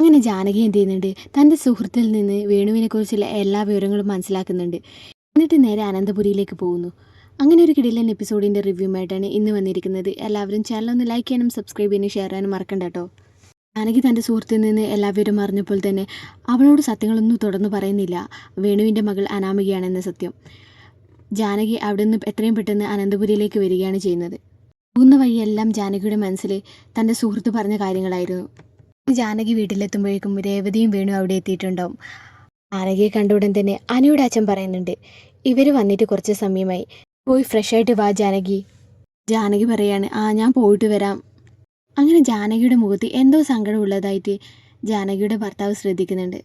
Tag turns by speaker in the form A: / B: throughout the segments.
A: അങ്ങനെ ജാനകി എന്ത് ചെയ്യുന്നുണ്ട്? തന്റെ സുഹൃത്തിൽ നിന്ന് വേണുവിനെക്കുറിച്ചുള്ള എല്ലാ വിവരങ്ങളും മനസ്സിലാക്കുന്നുണ്ട്. എന്നിട്ട് നേരെ അനന്തപുരിയിലേക്ക് പോകുന്നു. അങ്ങനെ ഒരു കിടിലൻ എപ്പിസോഡിന്റെ റിവ്യൂമായിട്ടാണ് ഇന്ന് വന്നിരിക്കുന്നത്. എല്ലാവരും ചാനൽ ഒന്ന് ലൈക്ക് ചെയ്യാനും സബ്സ്ക്രൈബ് ചെയ്യാനും ഷെയർ ചെയ്യാനും മറക്കണ്ട കേട്ടോ. ജാനകി തന്റെ സുഹൃത്തിൽ നിന്ന് എല്ലാവരും അറിഞ്ഞപ്പോൾ തന്നെ അവളോട് സത്യങ്ങളൊന്നും തുടർന്ന് പറയുന്നില്ല. വേണുവിന്റെ മകൾ അനാമികയാണെന്ന സത്യം. ജാനകി അവിടെ നിന്ന് എത്രയും പെട്ടെന്ന് അനന്തപുരിയിലേക്ക് വരികയാണ് ചെയ്യുന്നത്. പോകുന്ന വഴിയെല്ലാം ജാനകിയുടെ മനസ്സിൽ തന്റെ സുഹൃത്ത് പറഞ്ഞ കാര്യങ്ങളായിരുന്നു. ജാനകി വീട്ടിലെത്തുമ്പോഴേക്കും രേവതിയും വേണു അവിടെ എത്തിയിട്ടുണ്ടാവും. ജാനകിയെ കണ്ട ഉടൻ തന്നെ അനുയുടെ അച്ഛൻ പറയുന്നുണ്ട് ഇവർ വന്നിട്ട് കുറച്ച് സമയമായി. പോയി ഫ്രഷ് ആയിട്ട് വാ ജാനകി. ജാനകി പറയാണ് ആ ഞാൻ പോയിട്ട് വരാം. അങ്ങനെ ജാനകിയുടെ മുഖത്ത് എന്തോ സങ്കടമുള്ളതായിട്ട് ജാനകിയുടെ ഭർത്താവ് ശ്രദ്ധിക്കുന്നുണ്ട്.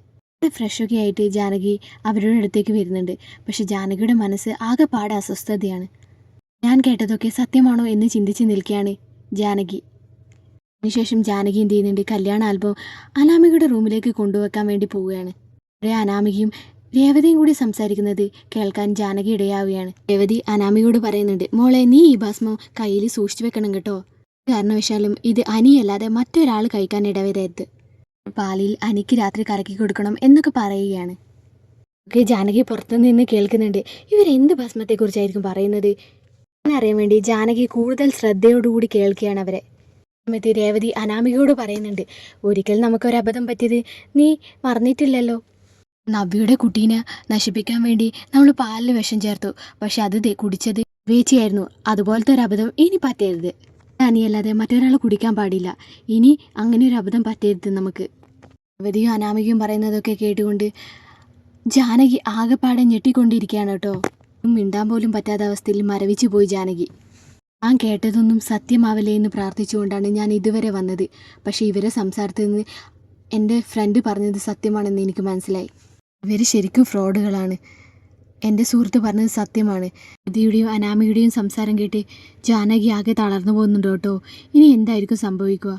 A: ഫ്രഷ് ഫ്രഷൊക്കെ ആയിട്ട് ജാനകി അവരുടെ അടുത്തേക്ക് വരുന്നുണ്ട്. പക്ഷെ ജാനകിയുടെ മനസ്സ് ആകെപ്പാടെ അസ്വസ്ഥതയാണ്. ഞാൻ കേട്ടതൊക്കെ സത്യമാണോ? എന്ന് ചിന്തിച്ച് നിൽക്കുകയാണ് ജാനകി. അതിനുശേഷം ജാനകി എന്ത് ചെയ്യുന്നുണ്ട്? കല്യാണ ആൽബം അനാമികയുടെ റൂമിലേക്ക് കൊണ്ടുവെക്കാൻ വേണ്ടി പോവുകയാണ്. അവിടെ അനാമികയും രേവതിയും കൂടി സംസാരിക്കുന്നത് കേൾക്കാൻ ജാനകി ഇടയാവുകയാണ്. രേവതി അനാമികയോട് പറയുന്നുണ്ട് മോളെ നീ ഈ ഭസ്മം കയ്യിൽ സൂക്ഷിച്ചു വെക്കണം കേട്ടോ. കാരണവശാലും ഇത് അനിയല്ലാതെ മറ്റൊരാൾ കഴിക്കാൻ ഇടവരരുത് പാലിൽ അനിക്ക് രാത്രി കറക്കി കൊടുക്കണം എന്നൊക്കെ പറയുകയാണ്. ഒക്കെ ജാനകി പുറത്തുനിന്ന് കേൾക്കുന്നുണ്ട് ഇവരെന്ത് ഭസ്മത്തെക്കുറിച്ചായിരിക്കും പറയുന്നത്? അറിയാൻ വേണ്ടി ജാനകി കൂടുതൽ ശ്രദ്ധയോടുകൂടി കേൾക്കുകയാണ് അവരെ. സമയത്ത് രേവതി അനാമികയോട് പറയുന്നുണ്ട് ഒരിക്കൽ നമുക്കൊരു അബദ്ധം പറ്റിയത് നീ മറന്നിട്ടില്ലല്ലോ? നവ്യയുടെ കുട്ടീനെ നശിപ്പിക്കാൻ വേണ്ടി നമ്മൾ പാലിൽ വിഷം ചേർത്തു. പക്ഷെ അത് കുടിച്ചത് വേച്ചിയായിരുന്നു. അതുപോലത്തെ ഒരു അബദ്ധം ഇനി പറ്റരുത്. അനിയല്ലാതെ മറ്റൊരാൾ കുടിക്കാൻ പാടില്ല. ഇനി അങ്ങനെ ഒരു അബദ്ധം പറ്റരുത് നമുക്ക്. രേവതിയും അനാമികയും പറയുന്നതൊക്കെ കേട്ടുകൊണ്ട് ജാനകി ആകെപ്പാടെ ഞെട്ടിക്കൊണ്ടിരിക്കുകയാണ് കേട്ടോ. മിണ്ടാൻ പോലും പറ്റാത്ത അവസ്ഥയിൽ മരവിച്ചു പോയി ജാനകി. ഞാൻ കേട്ടതൊന്നും സത്യമാവല്ലേ എന്ന് പ്രാർത്ഥിച്ചുകൊണ്ടാണ് ഞാൻ ഇതുവരെ വന്നത്. പക്ഷേ ഇവരെ സംസാരത്തിൽ നിന്ന് എന്റെ ഫ്രണ്ട് പറഞ്ഞത് സത്യമാണെന്ന് എനിക്ക് മനസ്സിലായി. ഇവർ ശരിക്കും ഫ്രോഡുകളാണ് എന്റെ സുഹൃത്ത് പറഞ്ഞത് സത്യമാണ്. ഇതിയുടെയും അനാമിയുടെയും സംസാരം കേട്ട് ജാനകി ആകെ തളർന്നു പോകുന്നുണ്ട് കേട്ടോ. ഇനി എന്തായിരിക്കും സംഭവിക്കുക?